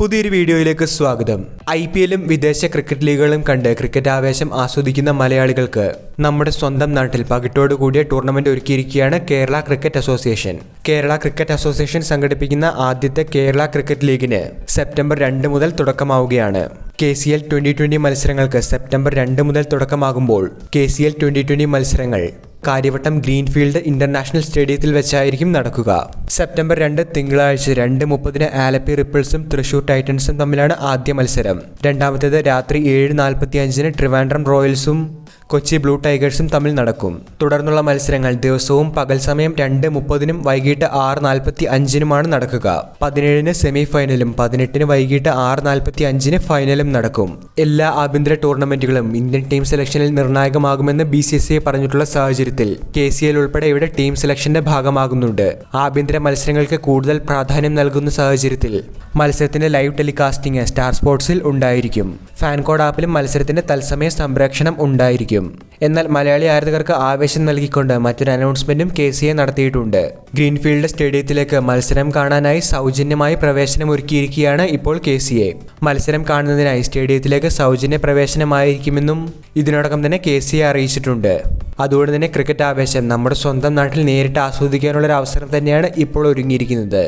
പുതിയൊരു വീഡിയോയിലേക്ക് സ്വാഗതം. ഐ പി എല്ലും വിദേശ ക്രിക്കറ്റ് ലീഗുകളും കണ്ട് ക്രിക്കറ്റ് ആവേശം ആസ്വദിക്കുന്ന മലയാളികൾക്ക് നമ്മുടെ സ്വന്തം നാട്ടിൽ പകിട്ടോട് കൂടിയ tournament ഒരുക്കിയിരിക്കുകയാണ് Kerala cricket association. Kerala cricket association സംഘടിപ്പിക്കുന്ന ആദ്യത്തെ കേരള ക്രിക്കറ്റ് ലീഗിന് സെപ്റ്റംബർ രണ്ട് മുതൽ തുടക്കമാവുകയാണ്. K C L twenty twenty മത്സരങ്ങൾക്ക് സെപ്റ്റംബർ രണ്ട് മുതൽ തുടക്കമാകുമ്പോൾ K C L twenty twenty മത്സരങ്ങൾ കാര്യവട്ടം ഗ്രീൻഫീൽഡ് ഇന്റർനാഷണൽ സ്റ്റേഡിയത്തിൽ വെച്ചായിരിക്കും നടക്കുക. സെപ്റ്റംബർ രണ്ട് തിങ്കളാഴ്ച രണ്ട് മുപ്പതിന് ആലപ്പി റിപ്പിൾസും തൃശൂർ ടൈറ്റൻസും തമ്മിലാണ് ആദ്യ മത്സരം. രണ്ടാമത്തേത് രാത്രി ഏഴ് നാൽപ്പത്തി അഞ്ചിന് ട്രിവാൻഡ്രം റോയൽസും കൊച്ചി ബ്ലൂ ടൈഗേഴ്സും തമ്മിൽ നടക്കും. തുടർന്നുള്ള മത്സരങ്ങൾ ദിവസവും പകൽ സമയം രണ്ട് മുപ്പതിനും വൈകിട്ട് ആറ് നാൽപ്പത്തി അഞ്ചിനുമാണ് നടക്കുക. പതിനേഴിന് സെമി ഫൈനലും പതിനെട്ടിന് വൈകിട്ട് ആറ് നാൽപ്പത്തി അഞ്ചിന് ഫൈനലും നടക്കും. എല്ലാ ആഭ്യന്തര ടൂർണമെന്റുകളും ഇന്ത്യൻ ടീം സെലക്ഷനിൽ നിർണായകമാകുമെന്ന് ബി സി സി ഐ പറഞ്ഞിട്ടുള്ള സാഹചര്യത്തിൽ കെ സി എൽ ഉൾപ്പെടെ ഇവിടെ ടീം സെലക്ഷന്റെ ഭാഗമാകുന്നുണ്ട്. ആഭ്യന്തര മത്സരങ്ങൾക്ക് കൂടുതൽ പ്രാധാന്യം നൽകുന്ന സാഹചര്യത്തിൽ മത്സരത്തിന്റെ ലൈവ് ടെലികാസ്റ്റിംഗ് സ്റ്റാർ സ്പോർട്സിൽ ഉണ്ടായിരിക്കും. ഫാൻകോഡ് ആപ്പിലും മത്സരത്തിന്റെ തത്സമയ സംപ്രേക്ഷണം ഉണ്ടായിരിക്കും എന്നാൽ മലയാളി ആരാധകർക്ക് ആവേശം നൽകിക്കൊണ്ട് മറ്റൊരു അനൗൺസ്മെന്റും കെ സി എ നടത്തിയിട്ടുണ്ട്. ഗ്രീൻഫീൽഡ് സ്റ്റേഡിയത്തിലേക്ക് മത്സരം കാണാനായി സൗജന്യമായി പ്രവേശനം ഒരുക്കിയിരിക്കുകയാണ് ഇപ്പോൾ കെ സി എ മത്സരം കാണുന്നതിനായി സ്റ്റേഡിയത്തിലേക്ക് സൗജന്യ പ്രവേശനമായിരിക്കുമെന്നും ഇതിനോടകം തന്നെ കെ സി എ അറിയിച്ചിട്ടുണ്ട്. അതുകൊണ്ട് തന്നെ ക്രിക്കറ്റ് ആവേശം നമ്മുടെ സ്വന്തം നാട്ടിൽ നേരിട്ട് ആസ്വദിക്കാനുള്ള ഒരു അവസരം തന്നെയാണ് ഇപ്പോൾ ഒരുങ്ങിയിരിക്കുന്നത്.